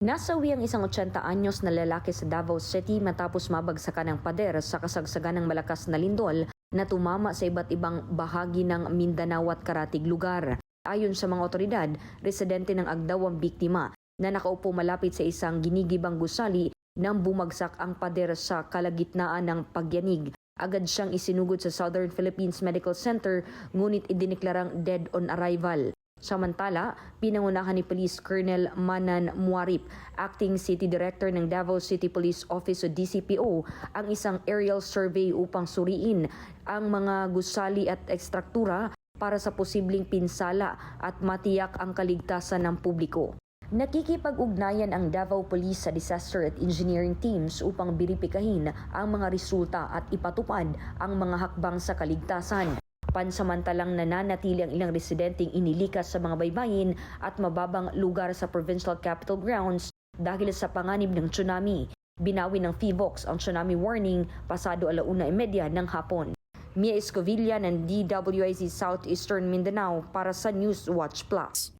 Nasawi ang isang 80 anyos na lalaki sa Davao City matapos mabagsakan ng pader sa kasagsagan ng malakas na lindol na tumama sa iba't ibang bahagi ng Mindanao at karatig lugar. Ayon sa mga otoridad, residente ng Agdaw ang biktima na nakaupo malapit sa isang ginigibang gusali nang bumagsak ang pader sa kalagitnaan ng pagyanig. Agad siyang isinugod sa Southern Philippines Medical Center ngunit idineklarang dead on arrival. Samantala, pinangunahan ni Police Colonel Manan Muarip, Acting City Director ng Davao City Police Office o DCPO, ang isang aerial survey upang suriin ang mga gusali at ekstruktura para sa posibleng pinsala at matiyak ang kaligtasan ng publiko. Nakikipag-ugnayan ang Davao Police sa disaster at engineering teams upang biripikahin ang mga resulta at ipatupad ang mga hakbang sa kaligtasan. Pansamantalang nananatili ang ilang residenteng inilikas sa mga baybayin at mababang lugar sa provincial capital grounds dahil sa panganib ng tsunami. Binawi ng FIVOX ang tsunami warning pasado alauna e media ng hapon. Mia Escovilla ng DWIC Southeastern Mindanao para sa News Watch Plus.